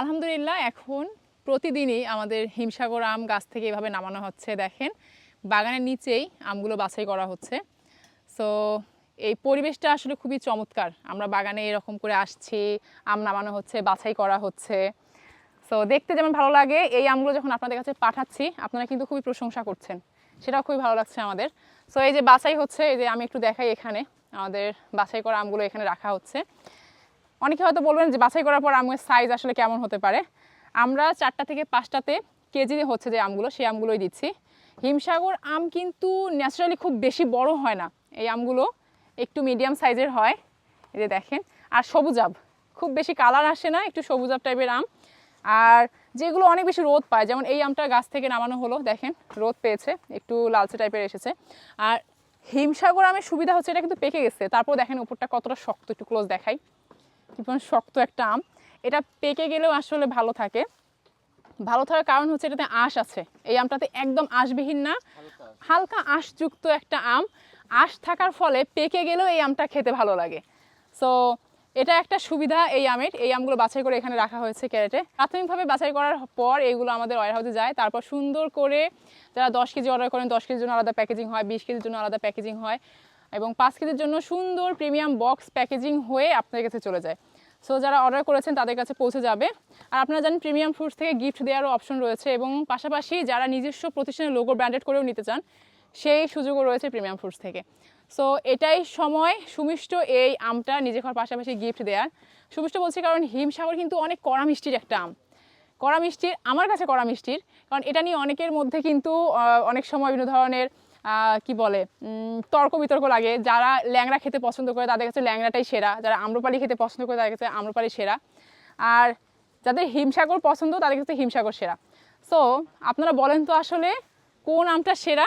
আলহামদুলিল্লাহ, এখন প্রতিদিনই আমাদের হিমসাগর আম গাছ থেকে এভাবে নামানো হচ্ছে, দেখেন। বাগানের নিচেই আমগুলো বাছাই করা হচ্ছে। সো এই পরিবেশটা আসলে খুবই চমৎকার। আমরা বাগানে এরকম করে আসছি, আম নামানো হচ্ছে, বাছাই করা হচ্ছে। সো দেখতে যেমন ভালো লাগে, এই আমগুলো যখন আপনাদের কাছে পাঠাচ্ছি, আপনারা কিন্তু খুবই প্রশংসা করছেন। সেটাও খুবই ভালো লাগছে আমাদের। সো এই যে বাছাই হচ্ছে, এই যে আমি একটু দেখাই এখানে, আমাদের বাছাই করা আমগুলো এখানে রাখা হচ্ছে। অনেকে হয়তো বলবেন যে বাছাই করার পর আমের সাইজ আসলে কেমন হতে পারে? আমরা চারটা থেকে পাঁচটাতে কেজি হচ্ছে যে আমগুলো, সেই আমগুলোই দিচ্ছি। হিমসাগর আম কিন্তু ন্যাচারালি খুব বেশি বড় হয় না। এই আমগুলো একটু মিডিয়াম সাইজের হয়। এই যে দেখেন, আর সবুজাব খুব বেশি কালার আসে না, একটু সবুজ সবুজাব টাইপের আম। আর যেগুলো অনেক বেশি রোদ পায়, যেমন এই আমটা গাছ থেকে নামানো হলো, দেখেন, রোদ পেয়েছে, একটু লালচে টাইপের এসেছে। আর হিমসাগর আমের সুবিধা হচ্ছে এটা কিন্তু পেকে গেছে। তারপর দেখেন উপরটা কতটা শক্ত, একটু ক্লোজ দেখাই। ভীষণ শক্ত একটা আম। এটা পেকে গেলেও আসলে ভালো থাকে। ভালো থাকার কারণ হচ্ছে এটাতে আঁশ আছে। এই আমটাতে একদম আঁশবিহীন না। হালকা আঁশযুক্ত একটা আম। আঁশ থাকার ফলে পেকে গেলেও এই আমটা খেতে ভালো লাগে। সো এটা একটা সুবিধা এই আমের। এই আমগুলো বাছাই করে এখানে রাখা হয়েছে ক্যারেটে। প্রাথমিকভাবে বাছাই করার পর এইগুলো আমাদের ওয়ার হাউসে যায়। তারপর সুন্দর করে যারা দশ কেজি অর্ডার করেন, দশ কেজির জন্য আলাদা প্যাকেজিং হয়, বিশ কেজির জন্য আলাদা প্যাকেজিং হয়। এবং পাঁচ কেজির জন্য সুন্দর প্রিমিয়াম বক্স প্যাকেজিং হয়ে আপনাদের কাছে চলে যায়। সো যারা অর্ডার করেছেন, তাদের কাছে পৌঁছে যাবে। আর আপনারা জানেন, প্রিমিয়াম ফ্রুটস থেকে গিফট দেওয়ারও অপশন রয়েছে এবং পাশাপাশি যারা নিজস্ব প্রতিষ্ঠানের লোগো ব্র্যান্ডেড করেও নিতে চান, সেই সুযোগও রয়েছে প্রিমিয়াম ফ্রুটস থেকে। সো এটাই সময়, সুমিষ্ট এই আমটা নিজে খাওয়ার পাশাপাশি গিফট দেওয়ার সুমিষ্ট বলছি কারণ হিমসাগর কিন্তু অনেক কড়া মিষ্টির একটা আম। কড়া মিষ্টির, আমার কাছে কড়া মিষ্টির, কারণ এটা নিয়ে অনেকের মধ্যে কিন্তু অনেক সময় বিভিন্ন ধরনের কি বলে তর্ক বিতর্ক লাগে। যারা ল্যাংড়া খেতে পছন্দ করে, তাদের কাছে ল্যাংড়াটাই সেরা। যারা আম্রপালি খেতে পছন্দ করে, তাদের কাছে আম্রপালি সেরা। আর যাদের হিমসাগর পছন্দ, তাদের কাছে হিমসাগর সেরা। সো আপনারা বলেন তো আসলে কোন আমটা সেরা?